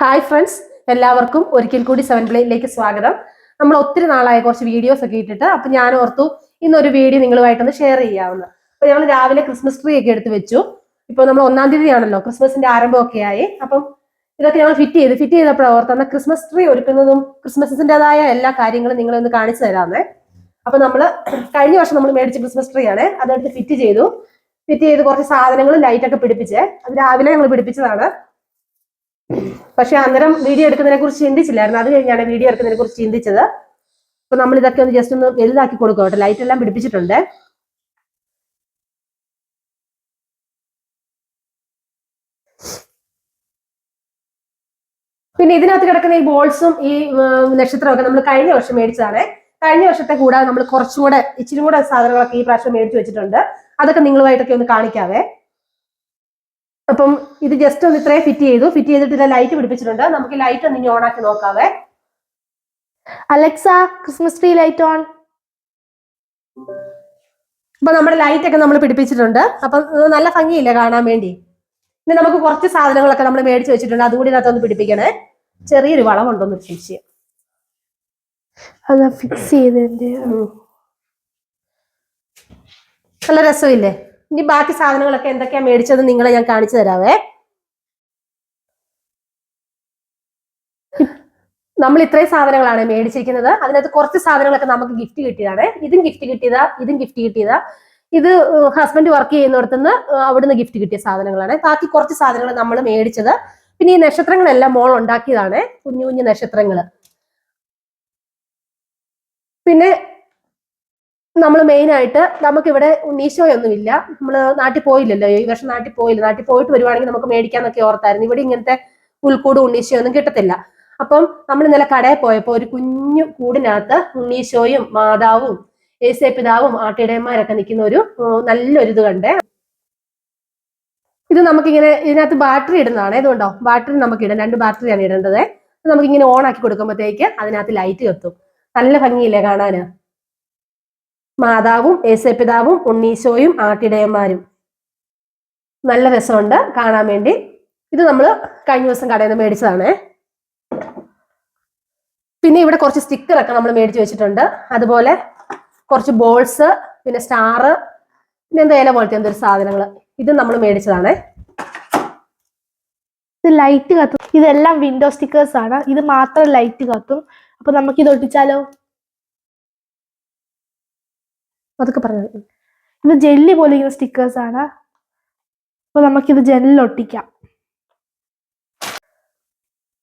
Hi friends എല്ലാവർക്കും ഒരിക്കൽ കൂടി സെവൻ പ്ലേയിലേക്ക് സ്വാഗതം. നമ്മൾ ഒത്തിരി നാളായ കുറച്ച് വീഡിയോസ് ഒക്കെ ഇട്ടിട്ട് അപ്പൊ ഞാൻ ഓർത്തു ഇന്നൊരു വീഡിയോ നിങ്ങളുമായിട്ടൊന്ന് ഷെയർ ചെയ്യാവുന്ന. അപ്പൊ ഞങ്ങൾ രാവിലെ ക്രിസ്മസ് ട്രീ ഒക്കെ എടുത്ത് വെച്ചു. ഇപ്പൊ നമ്മൾ ഒന്നാം തീയതി ആണല്ലോ ക്രിസ്മസിന്റെ ആരംഭമൊക്കെ ആയി. അപ്പം ഇതൊക്കെ ഞങ്ങൾ ഫിറ്റ് ചെയ്ത് ഫിറ്റ് ചെയ്തപ്പോഴാണ് ഓർത്തന്ന ക്രിസ്മസ് ട്രീ ഒരുക്കുന്നതും ക്രിസ്മസിന്റേതായ എല്ലാ കാര്യങ്ങളും നിങ്ങളെ ഒന്ന് കാണിച്ചു തരാമേ. അപ്പൊ നമ്മൾ കഴിഞ്ഞ വർഷം നമ്മൾ മേടിച്ച ക്രിസ്മസ് ട്രീ ആണ്. അതെടുത്ത് ഫിറ്റ് ചെയ്തു. ഫിറ്റ് ചെയ്ത് കുറച്ച് സാധനങ്ങളും ലൈറ്റൊക്കെ പിടിപ്പിച്ചേ. അത് രാവിലെ ഞങ്ങൾ പിടിപ്പിച്ചതാണ്. പക്ഷെ അന്നേരം വീഡിയോ എടുക്കുന്നതിനെ കുറിച്ച് ചിന്തിച്ചില്ലായിരുന്നു. അത് കഴിഞ്ഞാണ് വീഡിയോ എടുക്കുന്നതിനെ കുറിച്ച് ചിന്തിച്ചത്. അപ്പൊ നമ്മൾ ഇതൊക്കെ ഒന്ന് ജസ്റ്റ് ഒന്ന് വലുതാക്കി കൊടുക്കും കേട്ടോ. ലൈറ്റ് എല്ലാം പിടിപ്പിച്ചിട്ടുണ്ട്. പിന്നെ ഇതിനകത്ത് കിടക്കുന്ന ഈ ബോൾസും ഈ നക്ഷത്രമൊക്കെ നമ്മൾ കഴിഞ്ഞ വർഷം മേടിച്ചതാണ്. കഴിഞ്ഞ വർഷത്തെ കൂടാതെ നമ്മൾ കുറച്ചും കൂടെ ഇച്ചിരി കൂടെ സാധനങ്ങളൊക്കെ ഈ പ്രാവശ്യം മേടിച്ചു വെച്ചിട്ടുണ്ട്. അതൊക്കെ നിങ്ങളുമായിട്ടൊക്കെ ഒന്ന് കാണിക്കാവേ. അപ്പം ഇത് ജസ്റ്റ് ഒന്ന് ഇത്രയും ഫിറ്റ് ചെയ്തു. ഫിറ്റ് ചെയ്തിട്ട് ഇതിലെ ലൈറ്റ് പിടിപ്പിച്ചിട്ടുണ്ട്. നമുക്ക് ലൈറ്റ് ഒന്ന് ഇനി ഓൺ ആക്കി നോക്കാവേ. Alexa Christmas tree light on അപ്പൊ നമ്മുടെ ലൈറ്റ് ഒക്കെ നമ്മൾ പിടിപ്പിച്ചിട്ടുണ്ട്. അപ്പം നല്ല ഭംഗിയില്ലേ കാണാൻ വേണ്ടി? ഇനി നമുക്ക് കുറച്ച് സാധനങ്ങളൊക്കെ നമ്മൾ മേടിച്ച് വെച്ചിട്ടുണ്ട്. അതുകൂടി ഇതിനകത്തൊന്ന് പിടിപ്പിക്കണേ. ചെറിയൊരു വളമുണ്ടോന്ന് സംശയം അത് ഫിക്സ് ചെയ്തതിന്റെ. നല്ല രസമില്ലേ? ഇനി ബാക്കി സാധനങ്ങളൊക്കെ എന്തൊക്കെയാ മേടിച്ചത് നിങ്ങളെ ഞാൻ കാണിച്ചു തരാവേ. നമ്മൾ ഇത്രയും സാധനങ്ങളാണ് മേടിച്ചിരിക്കുന്നത്. അതിനകത്ത് കുറച്ച് സാധനങ്ങളൊക്കെ നമുക്ക് ഗിഫ്റ്റ് കിട്ടിയതാണ്. ഇതും ഗിഫ്റ്റ് കിട്ടിയതാ ഇതും ഗിഫ്റ്റ് കിട്ടിയതാ. ഇത് ഹസ്ബൻഡ് വർക്ക് ചെയ്യുന്നിടത്തുനിന്ന് അവിടുന്ന് ഗിഫ്റ്റ് കിട്ടിയ സാധനങ്ങളാണ്. ബാക്കി കുറച്ച് സാധനങ്ങൾ നമ്മൾ മേടിച്ചത്. പിന്നെ ഈ നക്ഷത്രങ്ങളെല്ലാം മോൾ ഉണ്ടാക്കിയതാണ്. കുഞ്ഞു കുഞ്ഞു നക്ഷത്രങ്ങൾ പിന്നെ നമ്മൾ മെയിൻ ആയിട്ട് നമുക്കിവിടെ ഉണ്ണീശോയൊന്നുമില്ല. നമ്മൾ നാട്ടിൽ പോയില്ലല്ലോ. ഈ വർഷം നാട്ടിൽ പോയില്ല. നാട്ടിൽ പോയിട്ട് വരുവാണെങ്കിൽ നമുക്ക് മേടിക്കാന്നൊക്കെ ഓർത്തായിരുന്നു. ഇവിടെ ഇങ്ങനത്തെ പുൽക്കൂട് ഉണ്ണീശോയൊന്നും കിട്ടത്തില്ല. അപ്പം നമ്മൾ ഇന്നലെ കടയിൽ പോയപ്പോൾ ഒരു കുഞ്ഞു കൂടിനകത്ത് ഉണ്ണീശോയും മാതാവും ഏസേ പിതാവും ആട്ടിടയന്മാരൊക്കെ നിൽക്കുന്ന ഒരു നല്ലൊരു ഇത് കണ്ടേ. ഇത് നമുക്കിങ്ങനെ ഇതിനകത്ത് ബാറ്ററി ഇടുന്നതാണ്. ഇതുകൊണ്ടോ ബാറ്ററി നമുക്ക് ഇടാം. രണ്ട് ബാറ്ററിയാണ് ഇടേണ്ടത്. നമുക്കിങ്ങനെ ഓൺ ആക്കി കൊടുക്കുമ്പോഴത്തേക്ക് അതിനകത്ത് ലൈറ്റ് കത്തും. നല്ല ഭംഗിയില്ലേ കാണാന്? മാതാവും ഏസപിതാവും ഉണ്ണീശോയും ആട്ടിടയന്മാരും. നല്ല രസമുണ്ട് കാണാൻ വേണ്ടി. ഇത് നമ്മൾ കഴിഞ്ഞ ദിവസം കടയിൽ നിന്ന് മേടിച്ചതാണ്. പിന്നെ ഇവിടെ കുറച്ച് സ്റ്റിക്കർ ഒക്കെ നമ്മൾ മേടിച്ച് വെച്ചിട്ടുണ്ട്. അതുപോലെ കുറച്ച് ബോൾസ് പിന്നെ സ്റ്റാറ് പിന്നെ എന്താ ഇല പോലത്തെ എന്തൊരു സാധനങ്ങൾ ഇത് നമ്മൾ മേടിച്ചതാണ്. ഇത് ലൈറ്റ് കത്തും. ഇതെല്ലാം വിൻഡോ സ്റ്റിക്കേഴ്സ് ആണ്. ഇത് മാത്രം ലൈറ്റ് കത്തും. അപ്പൊ നമുക്ക് ഇത് ഒട്ടിച്ചാലോ? അതൊക്കെ പറഞ്ഞത് ഇത് ജെല്ലി പോലെ ഇങ്ങനെ സ്റ്റിക്കേഴ്സ് ആണ്. അപ്പൊ നമുക്കിത് ജെല്ലിൽ ഒട്ടിക്കാം.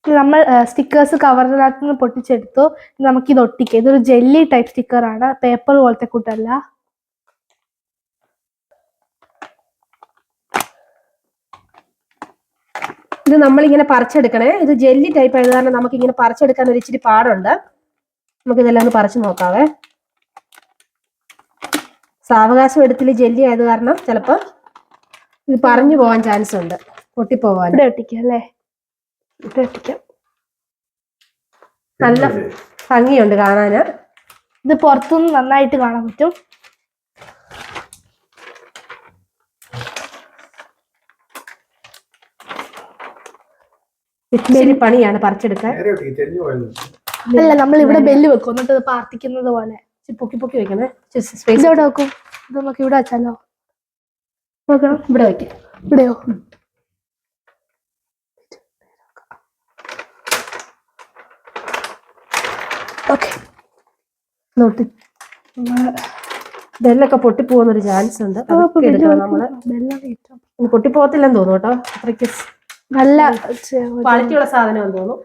നമ്മൾ സ്റ്റിക്കേഴ്സ് കവറിനകത്ത് നിന്ന് പൊട്ടിച്ചെടുത്തു. നമുക്ക് നമുക്കിത് ഒട്ടിക്കാം. ഇതൊരു ജെല്ലി ടൈപ്പ് സ്റ്റിക്കർ ആണ്. പേപ്പർ പോലത്തെ കൂട്ടല്ല. ഇത് നമ്മളിങ്ങനെ പറിച്ചെടുക്കണേ. ഇത് ജെല്ലി ടൈപ്പ് ആയത് കാരണം നമുക്ക് ഇങ്ങനെ പറിച്ചെടുക്കാൻ ഒരു ഇച്ചിരി പാടുണ്ട്. നമുക്ക് ഇതെല്ലാം ഒന്ന് പറിച്ചു നോക്കാവേ. സാവകാശം എടുത്തിൽ ജെല്ലി ആയത് കാരണം ചിലപ്പോൾ ഇത് പറഞ്ഞു പോകാൻ ചാൻസ് ഉണ്ട്. പൊട്ടിപ്പോവാൻ. ഇവിടെ ഒട്ടിക്കാം അല്ലേ? ഇവിടെ ഒട്ടിക്കാം. നല്ല ഭംഗിയുണ്ട് കാണാന്. ഇത് പുറത്തുനിന്ന് നന്നായിട്ട് കാണാൻ പറ്റും. ഇത്തിരി പണിയാണ് പറിച്ചെടുക്കാൻ. അല്ല നമ്മൾ ഇവിടെ ബെല്ല് വെക്കും. എന്നിട്ട് പ്രാർത്ഥിക്കുന്നത് പോലെ. പൊക്കി പൊക്കി വെക്കണേ. സ്പേസ് ഇവിടെ വെക്കും? ഇത് നമുക്ക് ഇവിടെ വെച്ചാലോ? നോക്കണം ഇവിടെ വെക്കാം. ഇവിടെയോ? ഓക്കെ. നോട്ട്. ബെല്ലൊക്കെ പൊട്ടിപ്പോകുന്നൊരു ചാൻസ് ഉണ്ട്. നമ്മൾ. പൊട്ടിപ്പോകത്തില്ലെന്ന് തോന്നുന്നു കേട്ടോ. അത്രയ്ക്ക് നല്ല ക്വാളിറ്റിയുള്ള സാധനം സാധനമാണെന്ന് തോന്നുന്നു.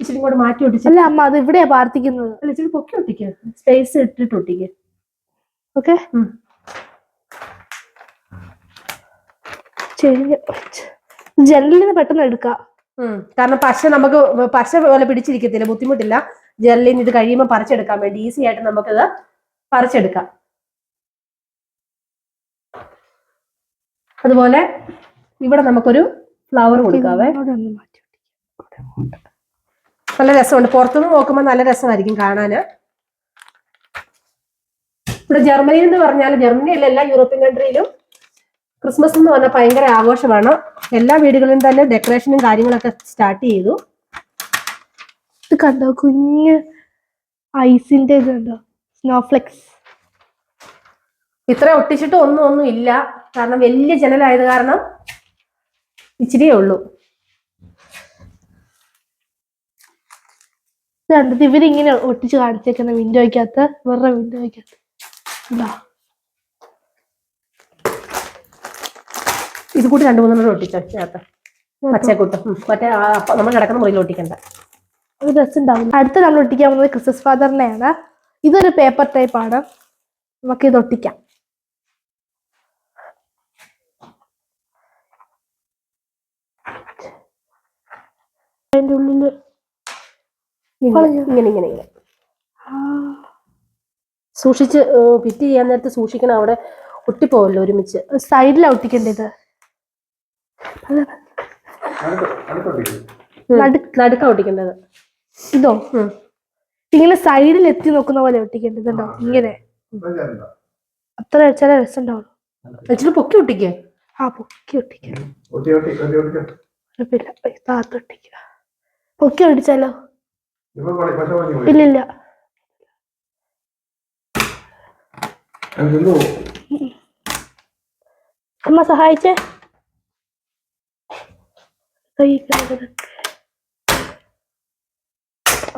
ഇച്ചിരി കൂടെ മാറ്റി ഒട്ടിച്ചു അല്ല അമ്മ അത് ഇവിടെയാ പാർത്തിക്കുന്നത്. അല്ല ഇച്ചിരി പൊക്കി ഒട്ടിക്കുക സ്പേസ് ഇട്ടിട്ട് ഒട്ടിക്കുക ഓക്കെ? ജനലിൽ നിന്ന് പെട്ടെന്ന് എടുക്കാം. കാരണം പശ നമുക്ക് പശ പോലെ പിടിച്ചിരിക്കത്തില്ല ബുദ്ധിമുട്ടില്ല. ജെല്ലിൽ നിന്ന് ഇത് കഴിയുമ്പോൾ പറിച്ചെടുക്കാൻ വേണ്ടി ഈസി ആയിട്ട് നമുക്കിത് പറിച്ചെടുക്കാം. അതുപോലെ ഇവിടെ നമുക്കൊരു ഫ്ലവർ കൊടുക്കാവേ. നല്ല രസമുണ്ട്. പുറത്തുനിന്ന് നോക്കുമ്പോൾ നല്ല രസമായിരിക്കും കാണാന്. ഇവിടെ ജർമ്മനി എന്ന് പറഞ്ഞാൽ ജർമ്മനിയിലെ എല്ലാ യൂറോപ്യൻ കൺട്രിയിലും ക്രിസ്മസ് എന്ന് പറഞ്ഞാൽ ഭയങ്കര ആഘോഷമാണ്. എല്ലാ വീടുകളിലും തന്നെ ഡെക്കറേഷനും കാര്യങ്ങളൊക്കെ സ്റ്റാർട്ട് ചെയ്തു. ഇത് കണ്ടോ? കുഞ്ഞ് ഐസിന്റെ ഇത് കണ്ടോ? സ്നോഫ്ലെക്സ് ഇത്ര ഒട്ടിച്ചിട്ട് ഒന്നും ഒന്നും ഇല്ല. കാരണം വലിയ ജനലായത് കാരണം ഇച്ചിരിയേ ഉള്ളൂ. ഇത് കണ്ടത് ഇവരിങ്ങനെ ഒട്ടിച്ച് കാണിച്ചേക്കുന്ന വിൻഡോയ്ക്കകത്ത് വേറെ വിൻഡോയ്ക്കകത്ത് എന്താ ഇത് കൂട്ടി രണ്ടു മൂന്നെണ്ണം ഒട്ടിച്ചോ ചേർത്ത് പച്ചക്കൂട്ട്. മറ്റേ നമ്മൾ കിടക്കുന്ന മുറിയിൽ ഒട്ടിക്കണ്ട. ഒരു ഉണ്ടാവും അടുത്ത നമ്മൾ ഒട്ടിക്കാൻ പോകുന്നത് ക്രിസ്മസ് ഫാദറിനെയാണ് ഇതൊരു പേപ്പർ ടൈപ്പ് ആണ്. നമുക്ക് ഇത് ഒട്ടിക്കാം. അതിന്റെ ഉള്ളിൽ ഇങ്ങനെ. ഇങ്ങനെ ഇങ്ങനെ ഇങ്ങനെ. സൂക്ഷിച്ച് ഫിറ്റ് ചെയ്യാൻ നേരത്തെ സൂക്ഷിക്കണം. അവിടെ ഒട്ടിപ്പോവല്ലോ ഒരുമിച്ച്. സൈഡിലാണ് ഒട്ടിക്കേണ്ടത്? നടുക്ക് ഒട്ടിക്കേണ്ടത്. ഇതോ? ഇങ്ങനെ സൈഡിൽ എത്തി നോക്കുന്ന പോലെ ഒട്ടിക്കേണ്ടത് കേട്ടോ ഇങ്ങനെ. അത്ര വെച്ചാലേ രസം ഉണ്ടാവുള്ളൂ പൊക്കി ഒട്ടിക്കേ. ആ പൊക്കി ഒട്ടിക്കാം. പൊക്കി ഒട്ടിച്ചാലോ? ഇല്ലില്ല. അമ്മ സഹായിച്ചേ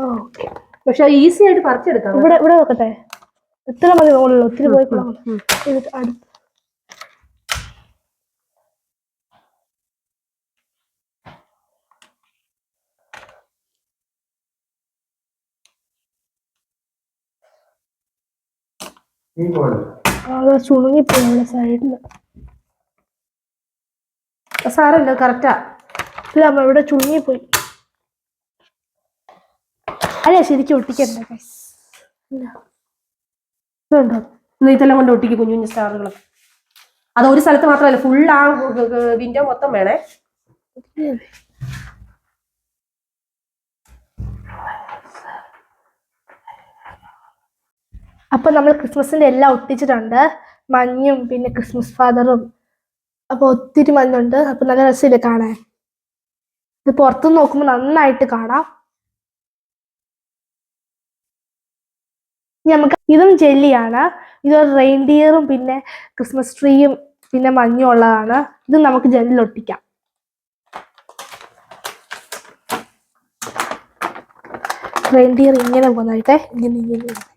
ഓക്കെ പക്ഷെ ഈസി ആയിട്ട് പറിച്ചെടുക്കാം. ഇവിടെ ഇവിടെ നോക്കട്ടെ എത്ര മതി? മുകളിൽ ഒത്തിരി പോയി കൂടാ എന്നിട്ട് അടുത്ത് ആ ചുണുങ്ങിപ്പോയി അവിടെ സൈഡിൽ സാരല്ല കറക്റ്റാ ഇല്ല അമ്മ ഇവിടെ ചുണുങ്ങിപ്പോയി. അല്ല ശരിക്കും ഒട്ടിക്കണ്ട നെയ്ത്തെല്ലാം ഇതുണ്ടോ? ഇതെല്ലാം കൊണ്ട് ഒട്ടിക്ക് കുഞ്ഞു കുഞ്ഞു സ്റ്റാറുകൾ. അത് ഒരു സ്ഥലത്ത് മാത്രമല്ല ഫുൾ ആ വിൻഡോ മൊത്തം വേണേ. അപ്പൊ നമ്മൾ ക്രിസ്മസിന്റെ എല്ലാം ഒട്ടിച്ചിട്ടുണ്ട്. മഞ്ഞും പിന്നെ ക്രിസ്മസ് ഫാദറും. അപ്പോൾ ഒത്തിരി മഞ്ഞുണ്ട്. അപ്പോൾ നല്ല രസമില്ല കാണാൻ? ഇത് പുറത്തുനിന്ന് നോക്കുമ്പോൾ നന്നായിട്ട് കാണാം. നമുക്ക് ഇതും ജെല്ലിയാണ്. ഇതൊരു റെയിൻഡിയറും പിന്നെ ക്രിസ്മസ് ട്രീയും പിന്നെ മഞ്ഞും ഉള്ളതാണ്. ഇത് നമുക്ക് ജെല്ലിൽ ഒട്ടിക്കാം. റെയിൻഡിയർ ഇങ്ങനെ പോകുന്നതായിട്ടെ. ഇങ്ങനെ ഇങ്ങനെ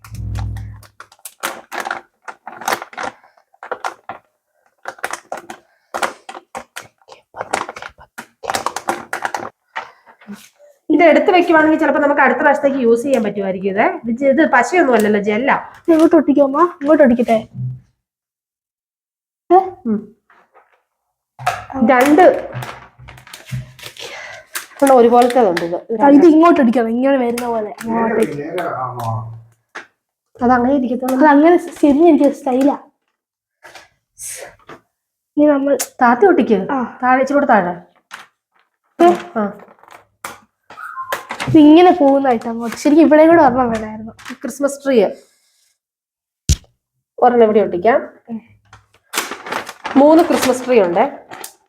ഇത് എടുത്ത് വെക്കുവാണെങ്കിൽ ചിലപ്പോൾ നമുക്ക് അടുത്ത പ്രാവശ്യത്തേക്ക് യൂസ് ചെയ്യാൻ പറ്റുമായിരിക്കും ഇത്. ഇത് ഇത് പശയൊന്നും അല്ലല്ലോ ജെല്ല. ഇങ്ങോട്ട് ഒട്ടിക്കാമോ ഇങ്ങോട്ട് ഒട്ടിക്കട്ടെ. രണ്ട്. ഒരുപോലത്തെ ഉണ്ട് ഇത്. ഇങ്ങോട്ട് ഒട്ടിക്കണം ഇങ്ങനെ വരുന്ന പോലെ. അത് അങ്ങനെ ഇരിക്കത്തുള്ളൂ. അത് അങ്ങനെ ചെരിഞ്ഞിരിക്കുന്ന സ്റ്റൈലാ ഇനി നമ്മൾ താത്തി ഒട്ടിക്ക്. താഴെ ഇച്ചിരി കൂടെ താഴെ. ആ. ഇങ്ങനെ പോകുന്നതായിട്ട് അങ്ങോട്ട് ശരിക്കും ഇവിടെ കൂടെ ഒരെണ്ണം വേണമായിരുന്നു. ക്രിസ്മസ് ട്രീ ഒരെണ്ണം ഇവിടെ ഒട്ടിക്കാം. മൂന്ന് ക്രിസ്മസ് ട്രീ ഉണ്ട്.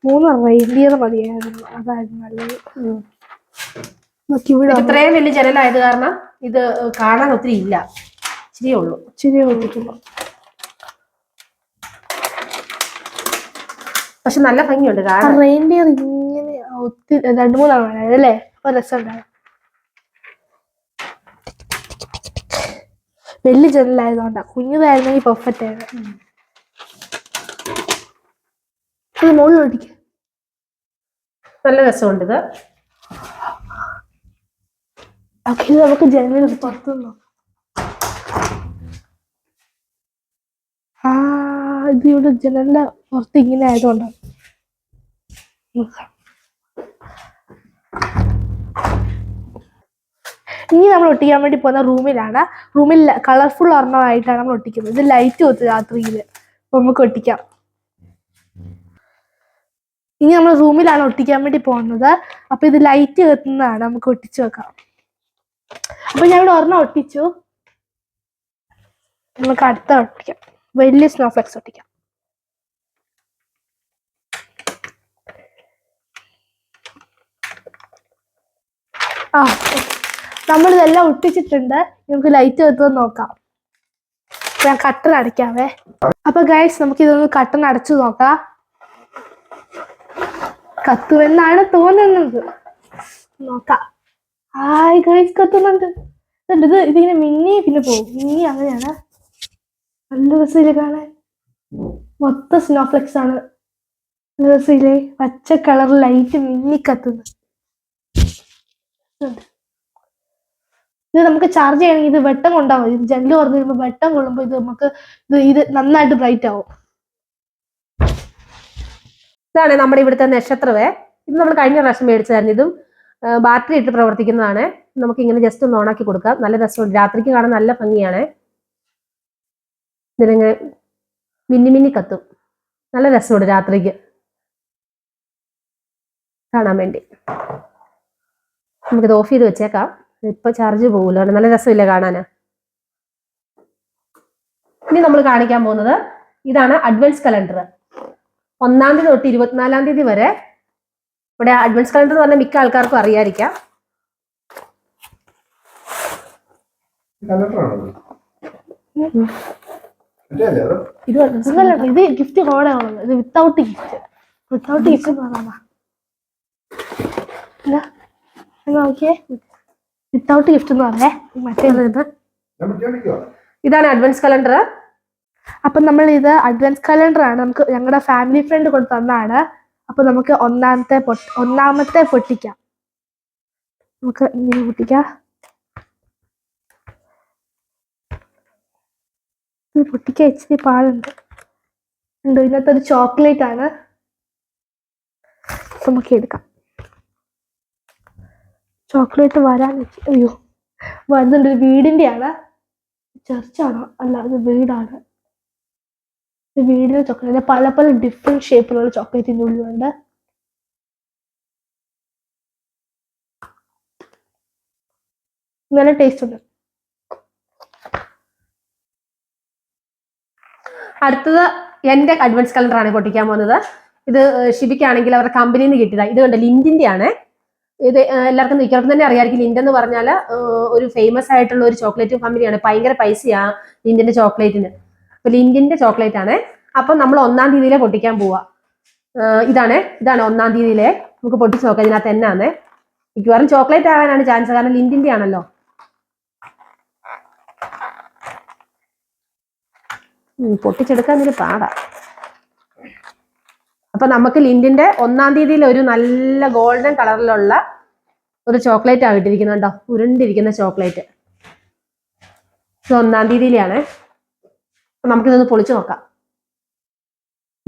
മൂന്ന് വലിയത് മതിയായിരുന്നു. അതായിരുന്നു നല്ലത്. ഇവിടെ ഇത്രയും വലിയ ജനലായത് കാരണം ഇത് കാണാൻ ഒത്തിരി ഇല്ല. ഇച്ചിരിയേ ഉള്ളൂ. ഒട്ടിക്കുമ്പോൾ പക്ഷെ നല്ല ഭംഗിയുണ്ട് കാരണം റെയിൻഡിയർ ഇങ്ങനെ ഒത്തിരി രണ്ടു മൂന്നാണ് അല്ലേ? ഒരു രസം ഉണ്ടായിരുന്നു വലിയ ജനലായതുകൊണ്ടാ. കുഞ്ഞതായിരുന്നെങ്കിൽ പെർഫെക്റ്റ് ആയിരുന്നു അത് മുകളിൽ നല്ല രസമുണ്ട് ഇത് ഓക്കെ നമുക്ക് ജനലിൽ പുറത്തുനിന്നോ ആ ഇത് ഇവിടെ ജനലിന്റെ പുറത്ത് ഇങ്ങനെ ആയതുകൊണ്ടാണ് നോക്കാം. ഇനി നമ്മൾ ഒട്ടിക്കാൻ വേണ്ടി പോകുന്ന റൂമിലാണ്. റൂമിൽ കളർഫുൾ ഒരെണ്ണമായിട്ടാണ് നമ്മൾ ഒട്ടിക്കുന്നത്. ഇത് ലൈറ്റ് കൊത്തു രാത്രിയിൽ അപ്പൊ നമുക്ക് ഒട്ടിക്കാം. ഇനി നമ്മൾ റൂമിലാണ് ഒട്ടിക്കാൻ വേണ്ടി പോകുന്നത്. അപ്പൊ ഇത് ലൈറ്റ് കത്തുന്നതാണ്. നമുക്ക് ഒട്ടിച്ചു വെക്കാം. അപ്പൊ ഞാൻ ഇവിടെ ഒരെണ്ണം ഒട്ടിച്ചു. നമുക്ക് അടുത്ത ഒട്ടിക്കാം. വലിയ സ്നോഫ്ലെക്സ് ഒട്ടിക്കാം. ആ നമ്മൾ ഇതെല്ലാം ഒട്ടിച്ചിട്ടുണ്ട്. നമുക്ക് ലൈറ്റ് കിട്ടുമെന്ന് നോക്കാം. ഞാൻ കട്ടൺ അടയ്ക്കാവേ. അപ്പൊ ഗൈസ് നമുക്ക് ഇതൊന്ന് കട്ടൺ അടച്ചു നോക്കാം. കത്തുമെന്നാണ് തോന്നുന്നത്. നോക്കാം. ഹായ് ഗൈസ് കത്തുന്നുണ്ട്. ഇത് ഇതിങ്ങനെ മിന്നി പിന്നെ പോകും. മിന്നി അങ്ങനെയാണ്. നല്ല രസമില്ല കാണാൻ. മൊത്തം സ്നോഫ്ലെക്സ് ആണ്. രസമില്ലേ? പച്ച കളർ ലൈറ്റ് മിന്നി കത്തുന്നു. ഇത് നമുക്ക് ചാർജ് ചെയ്യണമെങ്കിൽ ഇത് വെട്ടം കൊണ്ടാവും ഇത് ജനൽ തുറന്നു വരുമ്പോൾ വെട്ടം കൊള്ളുമ്പോൾ ഇത് നമുക്ക് ഇത് ഇത് നന്നായിട്ട് ബ്രൈറ്റ് ആവും. ഇതാണ് നമ്മുടെ ഇവിടുത്തെ നക്ഷത്രവേ. ഇത് നമ്മൾ കഴിഞ്ഞ പ്രാവശ്യം മേടിച്ചതായിരുന്നു. ഇതും ബാറ്ററി ഇട്ട് പ്രവർത്തിക്കുന്നതാണ്. നമുക്ക് ഇങ്ങനെ ജസ്റ്റ് ഒന്ന് ഓണാക്കി കൊടുക്കാം. നല്ല രസമുണ്ട്. രാത്രിക്ക് കാണാൻ നല്ല ഭംഗിയാണ്. ഇതിലിങ്ങനെ മിന്നി മിന്നി കത്തും. നല്ല രസമുണ്ട് രാത്രിക്ക്. കാണാൻ വേണ്ടി. നമുക്കിത് ഓഫ് ചെയ്ത് വെച്ചേക്കാം. ഇപ്പൊ ചാർജ് പോകില്ല നല്ല രസമില്ല കാണാന്? ഇനി നമ്മൾ കാണിക്കാൻ പോകുന്നത് ഇതാണ് അഡ്വാൻസ് കലണ്ടർ ഒന്നാം തീയതി തൊട്ട് ഇരുപത്തിനാലാം തീയതി വരെ ഇവിടെ അഡ്വാൻസ് കലണ്ടർ എന്ന് പറഞ്ഞാൽ മിക്ക ആൾക്കാർക്കും അറിയാതിരിക്കാം. ഇത് ഇത് ഗിഫ്റ്റ് കോഡാണ് ഇത് വിത്തൗട്ട് ഗിഫ്റ്റ് വിത്തൗട്ട് ഗിഫ്റ്റ് പറയാമ നോക്കിയേ. വിത്തൗട്ട് ഗിഫ്റ്റ് എന്ന് പറഞ്ഞേ? മറ്റേ ഇതാണ് അഡ്വാൻസ് കലണ്ടർ അപ്പൊ നമ്മൾ ഇത് അഡ്വാൻസ് കലണ്ടർ ആണ്. നമുക്ക് ഞങ്ങളുടെ ഫാമിലി ഫ്രണ്ട് കൊണ്ട് തന്നാണ്. അപ്പൊ നമുക്ക് ഒന്നാമത്തെ ഒന്നാമത്തെ പൊട്ടിക്കാം. നമുക്ക് ഇങ്ങനെ പൊട്ടിക്കാം. ഇത് പൊട്ടിക്കാൻ ഇച്ചിരി പാടുണ്ട്. ഉണ്ട് ഇതിനകത്ത് ഒരു ചോക്ലേറ്റ് ആണ്. നമുക്ക് എടുക്കാം. ചോക്ലേറ്റ് വരാൻ അയ്യോ വരുന്നുണ്ട്. ഒരു ആണ് ചർച്ചാണോ. അല്ല അത് വീടാണ്. ഇത് വീടിന്റെ ചോക്ലേറ്റ്. പല പല ഡിഫറെന്റ് ഷേപ്പിലുള്ള ചോക്ലേറ്റിന്റെ ഉള്ളിലുണ്ട്. നല്ല ടേസ്റ്റ് ഉണ്ട്. അടുത്തത് എന്റെ അഡ്വാൻസ് കലണ്ടർ ആണ് പൊട്ടിക്കാൻ പോകുന്നത്. ഇത് ഷിബിക്കാണെങ്കിൽ അവരുടെ കമ്പനിയിൽ നിന്ന് കിട്ടിയതാണ് ഇത് കണ്ട ലിൻഡിന്റെ ആണ് ഇത് എല്ലാവർക്കും മിക്കവർക്കും തന്നെ അറിയാമായിരിക്കും ലിൻഡ് എന്ന് പറഞ്ഞാൽ ഒരു ഫേമസ് ആയിട്ടുള്ള ഒരു ചോക്ലേറ്റ് കമ്പനിയാണ് ഭയങ്കര പൈസയാ ലിൻഡിന്റെ ചോക്ലേറ്റിന്. അപ്പൊ ലിൻഡിന്റെ ചോക്ലേറ്റ് ആണ്. അപ്പൊ നമ്മൾ ഒന്നാം തീയതിയിലെ പൊട്ടിക്കാൻ പോവാ. ഇതാണ് ഇതാണ് ഒന്നാം തീയതിയിലെ നമുക്ക് പൊട്ടിച്ച് നോക്കാം. ഇതിനകത്ത് എന്നാണ് മിക്കവാറും ചോക്ലേറ്റ് ആകാനാണ് ചാൻസ് കാരണം ലിൻഡിന്റെ ആണല്ലോ. പൊട്ടിച്ചെടുക്കാൻ ഇതിന് പാടാ. അപ്പൊ നമുക്ക് ലിൻഡിന്റെ ഒന്നാം തീയതിയിൽ ഒരു നല്ല ഗോൾഡൻ കളറിലുള്ള ഒരു ചോക്ലേറ്റ് ആണ് ഇട്ടിരിക്കുന്നുണ്ടോ ഉരുണ്ടിരിക്കുന്ന ചോക്ലേറ്റ്. ഇത് ഒന്നാം തീയതിയിലാണ്. നമുക്കിതൊന്ന് പൊളിച്ചു നോക്കാം.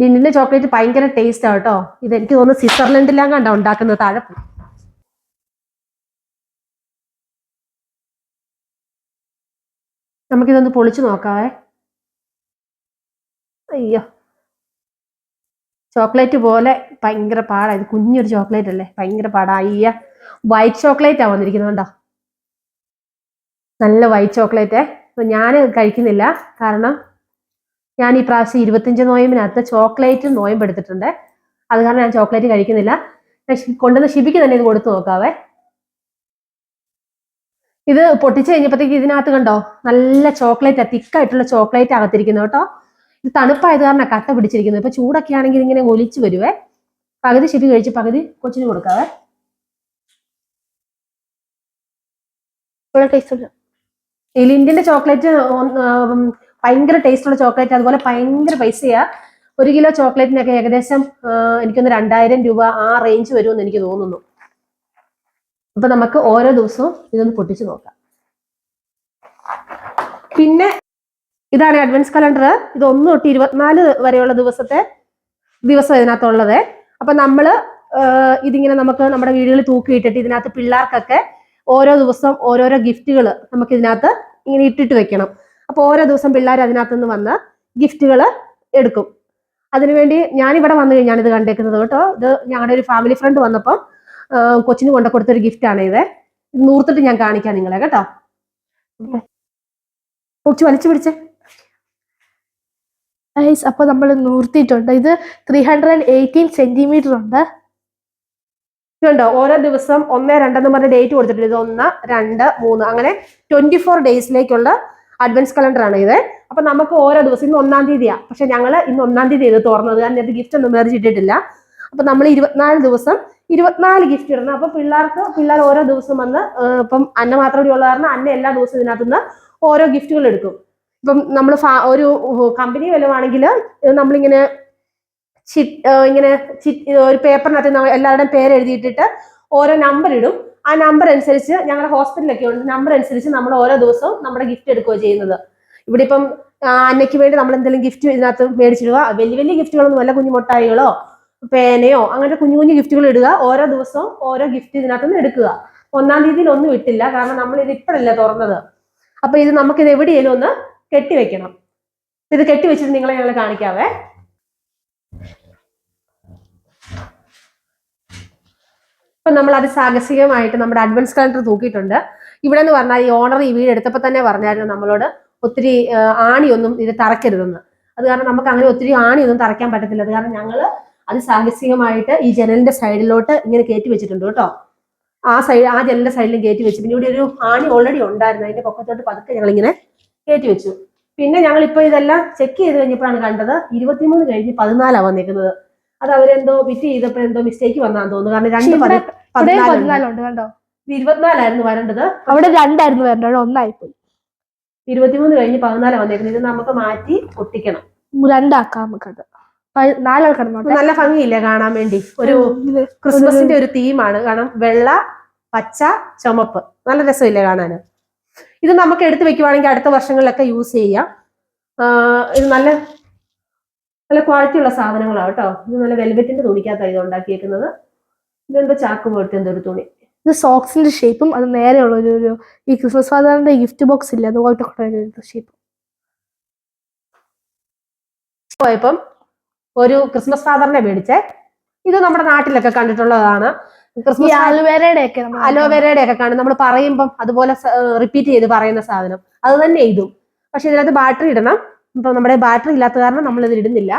ലിൻഡിന്റെ ചോക്ലേറ്റ് ഭയങ്കര ടേസ്റ്റ് ആണ് കേട്ടോ. ഇത് എനിക്ക് തോന്നുന്നു സ്വിറ്റ്സർലൻഡിലാണ് കണ്ടോ ഉണ്ടാക്കുന്നത് താഴെ നമുക്കിതൊന്ന് പൊളിച്ചു നോക്കാവേ. അയ്യോ. ചോക്ലേറ്റ് പോലെ ഭയങ്കര പാടായി ഇത് കുഞ്ഞൊരു ചോക്ലേറ്റ് അല്ലേ? ഭയങ്കര പാടാ. അയ്യ വൈറ്റ് ചോക്ലേറ്റ് ആ വന്നിരിക്കുന്നത് കണ്ടോ? നല്ല വൈറ്റ് ചോക്ലേറ്റ് അപ്പം ഞാൻ കഴിക്കുന്നില്ല. കാരണം ഞാൻ ഈ പ്രാവശ്യം ഇരുപത്തിയഞ്ച് നോയമ്പിനകത്ത് ചോക്ലേറ്റ് നോയമ്പ് എടുത്തിട്ടുണ്ട്. അത് കാരണം ഞാൻ ചോക്ലേറ്റ് കഴിക്കുന്നില്ല. കൊണ്ടുവന്ന ഷിബിക്ക് തന്നെ ഇത് കൊടുത്തു നോക്കാവേ. ഇത് പൊട്ടിച്ച് കഴിഞ്ഞപ്പോഴത്തേക്ക് ഇതിനകത്ത് കണ്ടോ? നല്ല ചോക്ലേറ്റ് തിക്കായിട്ടുള്ള ചോക്ലേറ്റ് അകത്തിരിക്കുന്നു കേട്ടോ. ഇത് തണുപ്പായത് കാരണം കട്ട പിടിച്ചിരിക്കുന്നത് ഇപ്പൊ ചൂടൊക്കെ ആണെങ്കിൽ ഇങ്ങനെ ഒലിച്ചു വരുവേ. പകുതി ശിപ്പി കഴിച്ച് പകുതി കൊച്ചിന് കൊടുക്കാവേ. ഈ ലിൻഡിന്റെ ചോക്ലേറ്റ് ഭയങ്കര ടേസ്റ്റ് ഉള്ള ചോക്ലേറ്റ് അതുപോലെ ഭയങ്കര പൈസയാ. ഒരു കിലോ ചോക്ലേറ്റിനൊക്കെ ഏകദേശം എനിക്കൊന്ന് രണ്ടായിരം രൂപ ആ റേഞ്ച് വരുമെന്ന് എനിക്ക് തോന്നുന്നു. അപ്പൊ നമുക്ക് ഓരോ ദിവസവും ഇതൊന്ന് പൊട്ടിച്ചു നോക്കാം. പിന്നെ ഇതാണ് അഡ്വൻസ് കലണ്ടർ ഇത് ഒന്ന് തൊട്ട് ഇരുപത്തിനാല് വരെയുള്ള ദിവസത്തെ ദിവസം ഇതിനകത്തുള്ളത് അപ്പൊ നമ്മൾ ആ, ഇതിങ്ങനെ നമുക്ക് നമ്മുടെ വീടുകളിൽ തൂക്കിയിട്ടിട്ട് ഇതിനകത്ത് പിള്ളേർക്കൊക്കെ ഓരോ ദിവസം ഓരോരോ ഗിഫ്റ്റുകൾ നമുക്ക് ഇതിനകത്ത് ഇങ്ങനെ ഇട്ടിട്ട് വെക്കണം. അപ്പൊ ഓരോ ദിവസം പിള്ളേർ അതിനകത്ത് നിന്ന് വന്ന് ഗിഫ്റ്റുകൾ എടുക്കും. അതിനുവേണ്ടി ഞാനിവിടെ വന്നു കഴിഞ്ഞാണ് ഇത് കണ്ടേക്കുന്നത് കേട്ടോ. ഇത് ഞങ്ങളുടെ ഒരു ഫാമിലി ഫ്രണ്ട് വന്നപ്പം കൊച്ചിന് കൊണ്ട കൊടുത്തൊരു ഗിഫ്റ്റ് ആണ് ഇത്. ഇത് നൂർത്തിട്ട് ഞാൻ കാണിക്കാം നിങ്ങളെ കേട്ടോ. കൊച്ചു വലിച്ചു പിടിച്ചേ. ഗൈസ് അപ്പൊ നമ്മൾ നൂർത്തിയിട്ടുണ്ട്. ഇത് ത്രീ ഹൺഡ്രഡ് എയ്റ്റീൻ സെന്റിമീറ്റർ ഉണ്ട്. കണ്ടോ ഓരോ ദിവസം ഒന്ന് രണ്ടെന്ന് പറഞ്ഞ ഡേറ്റ് കൊടുത്തിട്ടുണ്ട്. ഇത് ഒന്ന് രണ്ട് മൂന്ന്. അങ്ങനെ ട്വന്റി ഫോർ ഡേയ്സിലേക്കുള്ള അഡ്വാൻസ് കലണ്ടർ ആണ് ഇത്. അപ്പൊ നമുക്ക് ഓരോ ദിവസം ഇന്ന് ഒന്നാം തീയതിയാ. പക്ഷെ ഞങ്ങൾ ഇന്ന് ഒന്നാം തീയതി ഇത് തുറന്നത്. ഇത് ഗിഫ്റ്റ് ഒന്നും മേടിച്ചിട്ടിട്ടില്ല അപ്പൊ നമ്മൾ ഇരുപത്തിനാല് ദിവസം ഇരുപത്തിനാല് ഗിഫ്റ്റ് ഇടണം. അപ്പൊ പിള്ളേർക്ക് പിള്ളേർ ഓരോ ദിവസം വന്ന് ഇപ്പം അന്ന മാത്രം ഉള്ള കാരണം അന്ന എല്ലാ ദിവസവും ഇതിനകത്തുനിന്ന് ഓരോ ഗിഫ്റ്റുകൾ എടുക്കും. ഇപ്പം നമ്മൾ ഒരു കമ്പനി വല്ലതാണെങ്കിൽ നമ്മളിങ്ങനെ ചി ഇങ്ങനെ ചി ഒരു പേപ്പറിനകത്ത് എല്ലാവരുടെയും പേര് എഴുതിയിട്ടിട്ട് ഓരോ നമ്പർ ഇടും. ആ നമ്പർ അനുസരിച്ച് ഞങ്ങളുടെ ഹോസ്പിറ്റലൊക്കെ ഉണ്ട്. നമ്പർ അനുസരിച്ച് നമ്മൾ ഓരോ ദിവസവും നമ്മുടെ ഗിഫ്റ്റ് എടുക്കുകയോ ചെയ്യുന്നത്. ഇവിടെ ഇപ്പം അന്നയ്ക്ക് വേണ്ടി നമ്മൾ എന്തെങ്കിലും ഗിഫ്റ്റ് ഇതിനകത്ത് മേടിച്ചിടുക. വലിയ വലിയ ഗിഫ്റ്റുകളൊന്നും അല്ല കുഞ്ഞു മുട്ടായികളോ പേനയോ അങ്ങനത്തെ കുഞ്ഞു കുഞ്ഞു ഗിഫ്റ്റുകൾ ഇടുക. ഓരോ ദിവസവും ഓരോ ഗിഫ്റ്റ് ഇതിനകത്ത് നിന്ന് എടുക്കുക. ഒന്നാം തീയതിയിൽ ഒന്നും ഇട്ടില്ല. കാരണം നമ്മൾ ഇത് ഇപ്പോഴല്ലേ തുറന്നത്. അപ്പൊ ഇത് നമുക്ക് ഇത് എവിടെയെങ്കിലും ഒന്ന് കെട്ടിവെക്കണം. ഇത് കെട്ടിവെച്ചിട്ട് നിങ്ങളെ ഞങ്ങൾ കാണിക്കാവേ. ഇപ്പൊ നമ്മൾ അത് സാഹസികമായിട്ട് നമ്മുടെ അഡ്വാൻസ് കലണ്ടർ തൂക്കിയിട്ടുണ്ട്. ഇവിടെ എന്ന് പറഞ്ഞാൽ ഈ ഓണർ ഈ വീട് എടുത്തപ്പോൾ തന്നെ പറഞ്ഞായിരുന്നു നമ്മളോട് ഒത്തിരി ആണിയൊന്നും ഇത് തറക്കരുതെന്ന്. അത് കാരണം നമുക്ക് അങ്ങനെ ഒത്തിരി ആണിയൊന്നും തറയ്ക്കാൻ പറ്റത്തില്ല. അത് കാരണം ഞങ്ങൾ അത് സാഹസികമായിട്ട് ഈ ജനലിന്റെ സൈഡിലോട്ട് ഇങ്ങനെ കയറ്റി വെച്ചിട്ടുണ്ട് കേട്ടോ. ആ സൈഡ് ആ ജനലിന്റെ സൈഡിലും കയറ്റി വെച്ചു. പിന്നെ ഇവിടെ ഒരു ആണി ഓൾറെഡി ഉണ്ടായിരുന്നു. അതിന്റെ പൊക്കത്തോട്ട് പതുക്കെ ഞങ്ങൾ ഇങ്ങനെ കയറ്റി വെച്ചു. പിന്നെ ഞങ്ങൾ ഇപ്പൊ ഇതെല്ലാം ചെക്ക് ചെയ്ത് കഴിഞ്ഞപ്പോഴാണ് കണ്ടത് ഇരുപത്തിമൂന്ന് കഴിഞ്ഞ് പതിനാലാ വന്നിരിക്കുന്നത്. അത് അവരെന്തോ ബിറ്റ് ചെയ്തപ്പോ എന്തോ മിസ്റ്റേക്ക് വന്നാന്ന് തോന്നുന്നു. കാരണം രണ്ട് പതിനാലുണ്ട്. കണ്ടോ? ഇരുപത്തിനാലായിരുന്നു വരേണ്ടത്. അവിടെ രണ്ടായിരുന്നു വരേണ്ടത്. ഒന്നായി ഒന്നായിപ്പോയി. ഇരുപത്തിമൂന്ന് കഴിഞ്ഞ് പതിനാലാ വന്നേക്കുന്നത് ഇത് നമുക്ക് മാറ്റി ഒട്ടിക്കണം. രണ്ടാക്കാം നമുക്കത്. പ- നാലാൾ നല്ല ഭംഗിയില്ലേ കാണാൻ വേണ്ടി. ഒരു ക്രിസ്മസിന്റെ ഒരു തീമാണ് കാരണം വെള്ള പച്ച ചുമപ്പ്. നല്ല രസമില്ലേ കാണാന്. ഇത് നമുക്ക് എടുത്തു വെക്കുവാണെങ്കിൽ അടുത്ത വർഷങ്ങളിലൊക്കെ യൂസ് ചെയ്യാം. ഇത് നല്ല നല്ല ക്വാളിറ്റി ഉള്ള സാധനങ്ങളാണ് കേട്ടോ. ഇത് നല്ല വെൽവെറ്റിന്റെ തുണിക്കകത്താണ് ഇത് ഉണ്ടാക്കിയേക്കുന്നത്. ഇതെന്താ ചാക്ക് പോലത്തെ എന്തൊരു തുണി? ഇത് സോക്സിന്റെ ഷേപ്പും അത് നേരെയുള്ള ഒരു ഒരു ഈ ക്രിസ്മസ് ഫാദറിന്റെ ഗിഫ്റ്റ് ബോക്സ് ഇല്ല അതുപോലത്തെ ഷേപ്പ് പോയപ്പം ഒരു ക്രിസ്മസ് ഫാദറിനെ മേടിച്ചേ. ഇത് നമ്മുടെ നാട്ടിലൊക്കെ കണ്ടിട്ടുള്ളതാണ്. ക്രിസ്മസ് അലോവേരയുടെ ഒക്കെ അലോവേരയുടെ ഒക്കെ കാണും. നമ്മൾ പറയുമ്പം അതുപോലെ റിപ്പീറ്റ് ചെയ്ത് പറയുന്ന സാധനം. അത് തന്നെ ഇതും പക്ഷെ ഇതിനകത്ത് ബാറ്ററി ഇടണം. ഇപ്പൊ നമ്മുടെ ബാറ്ററി ഇല്ലാത്ത കാരണം നമ്മൾ ഇത് ഇടുന്നില്ല.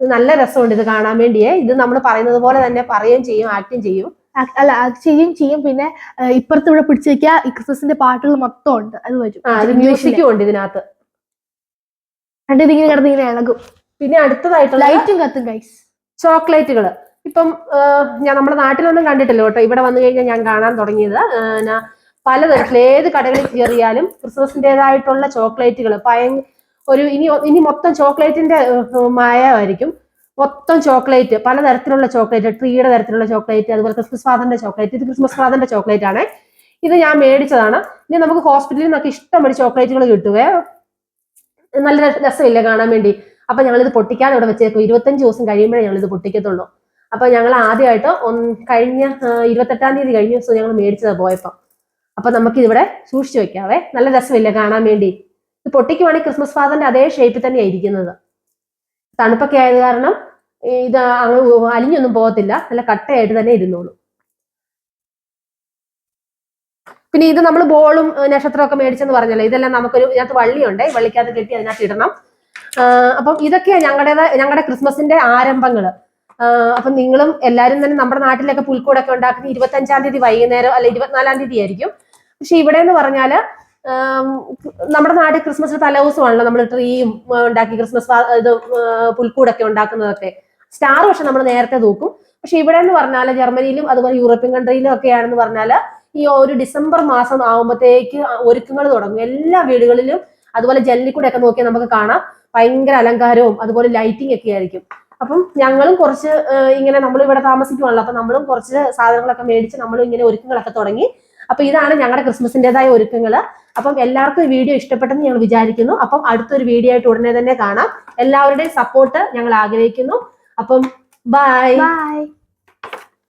ഇത് നല്ല രസമുണ്ട്. ഇത് കാണാൻ വേണ്ടിയേ. ഇത് നമ്മൾ പറയുന്നത് പോലെ തന്നെ പറയുകയും ചെയ്യും ആക്ടും ചെയ്യും. അല്ല അത് ചെയ്യും ചെയ്യും. പിന്നെ ഇപ്പുറത്ത് ഇവിടെ പിടിച്ചു വെക്കുക. ക്രിസ്മസിന്റെ പാട്ടുകൾ മൊത്തം ഉണ്ട്. അത് വരും. മ്യൂസിക്കും ഉണ്ട് ഇതിനകത്ത്. എന്നിട്ട് ഇതിങ്ങനെ കിടന്ന് ഇങ്ങനെ ഇളകും. പിന്നെ അടുത്തതായിട്ട് ലൈറ്റും കത്തും ഗൈസ് ചോക്ലേറ്റുകൾ ഇപ്പം ഞാൻ നമ്മുടെ നാട്ടിലൊന്നും കണ്ടിട്ടില്ല കേട്ടോ. ഇവിടെ വന്നു കഴിഞ്ഞാൽ ഞാൻ കാണാൻ തുടങ്ങിയത്. ആ, ന- പലതരത്തിൽ ഏത് കടകളിൽ കയറിയാലും ക്രിസ്മസിന്റെതായിട്ടുള്ള ചോക്ലേറ്റുകൾ ഭയ ഒരു ഇനി ഇനി മൊത്തം ചോക്ലേറ്റിന്റെ മായമായിരിക്കും മൊത്തം ചോക്ലേറ്റ് പലതരത്തിലുള്ള ചോക്ലേറ്റ് ട്രീയുടെ തരത്തിലുള്ള ചോക്ലേറ്റ് അതുപോലെ ക്രിസ്മസ് ഫാദറിന്റെ ചോക്ലേറ്റ് ഇത് ക്രിസ്മസ് ഫാദറിന്റെ ചോക്ലേറ്റ് ആണ് ഇത് ഞാൻ മേടിച്ചതാണ്. ഇനി നമുക്ക് ഹോസ്പിറ്റലിൽ നിന്നൊക്കെ ഇഷ്ടംപോലെ ചോക്ലേറ്റുകൾ കിട്ടുവേ. നല്ല രസമില്ല കാണാൻ വേണ്ടി. അപ്പൊ ഞങ്ങളിത് പൊട്ടിക്കാൻ ഇവിടെ വെച്ചേക്കും ഇരുപത്തഞ്ച് ദിവസം കഴിയുമ്പോഴേ ഞങ്ങളിത് പൊട്ടിക്കത്തുള്ളൂ. അപ്പൊ ഞങ്ങൾ ആദ്യമായിട്ട് കഴിഞ്ഞ ഇരുപത്തെട്ടാം തീയതി കഴിഞ്ഞ ദിവസം ഞങ്ങൾ മേടിച്ചത് പോയപ്പോ. അപ്പൊ നമുക്ക് ഇതിവിടെ സൂക്ഷിച്ചു വെക്കാവേ. നല്ല രസമില്ലേ കാണാൻ വേണ്ടി. ഇത് പൊട്ടിക്കുവാണെങ്കിൽ ക്രിസ്മസ് ഫാദറിന്റെ അതേ ഷേപ്പിൽ തന്നെയാണ് ഇരിക്കുന്നത്. തണുപ്പൊക്കെ ആയത് കാരണം ഇത് അങ്ങ് അലിഞ്ഞൊന്നും പോകത്തില്ല. നല്ല കട്ടയായിട്ട് തന്നെ ഇരുന്നോളൂ. പിന്നെ ഇത് നമ്മൾ ബോളും നക്ഷത്രമൊക്കെ മേടിച്ചെന്ന് പറഞ്ഞല്ലോ. ഇതെല്ലാം നമുക്കൊരു ഇതിനകത്ത് വള്ളിയുണ്ട്. വള്ളിക്കകത്ത് കെട്ടി അതിനകത്ത് ഇടണം. അപ്പം ഇതൊക്കെയാണ് ഞങ്ങളുടേത് ഞങ്ങളുടെ ക്രിസ്മസിന്റെ ആരംഭങ്ങൾ. അപ്പം നിങ്ങളും എല്ലാവരും തന്നെ നമ്മുടെ നാട്ടിലൊക്കെ പുൽക്കൂടൊക്കെ ഉണ്ടാക്കുന്നത് ഇരുപത്തഞ്ചാം തീയതി വൈകുന്നേരം അല്ല ഇരുപത്തിനാലാം തീയതി ആയിരിക്കും. പക്ഷെ ഇവിടെ എന്ന് പറഞ്ഞാൽ നമ്മുടെ നാട്ടിൽ ക്രിസ്മസ് തലേദിവസമാണല്ലോ നമ്മൾ ട്രീയും ഉണ്ടാക്കി ക്രിസ്മസ് ഇത് പുൽക്കൂടൊക്കെ ഉണ്ടാക്കുന്നതൊക്കെ. സ്റ്റാർ പക്ഷെ നമ്മൾ നേരത്തെ തൂക്കും. പക്ഷെ ഇവിടെ എന്ന് പറഞ്ഞാൽ ജർമ്മനിയിലും അതുപോലെ യൂറോപ്യൻ കൺട്രിയിലും ഒക്കെയാണെന്ന് പറഞ്ഞാൽ ഈ ഒരു ഡിസംബർ മാസം ആകുമ്പോഴത്തേക്ക് ഒരുക്കങ്ങൾ തുടങ്ങും. എല്ലാ വീടുകളിലും അതുപോലെ ജനലിൽ കൂടെ ഒക്കെ നോക്കിയാൽ നമുക്ക് കാണാം. ഭയങ്കര അലങ്കാരവും അതുപോലെ ലൈറ്റിംഗ് ഒക്കെ ആയിരിക്കും. അപ്പം ഞങ്ങളും കുറച്ച് ഇങ്ങനെ നമ്മൾ ഇവിടെ താമസിക്കുവാണല്ലോ അപ്പൊ നമ്മളും കുറച്ച് സാധനങ്ങളൊക്കെ മേടിച്ച് നമ്മളും ഇങ്ങനെ ഒരുക്കങ്ങളൊക്കെ തുടങ്ങി. അപ്പൊ ഇതാണ് ഞങ്ങളുടെ ക്രിസ്മസിന്റേതായ ഒരുക്കങ്ങൾ അപ്പം എല്ലാവർക്കും ഈ വീഡിയോ ഇഷ്ടപ്പെട്ടെന്ന് ഞങ്ങൾ വിചാരിക്കുന്നു. അപ്പം അടുത്തൊരു വീഡിയോ ആയിട്ട് ഉടനെ തന്നെ കാണാം. എല്ലാവരുടെയും സപ്പോർട്ട് ഞങ്ങൾ ആഗ്രഹിക്കുന്നു. അപ്പം ബൈ ബൈ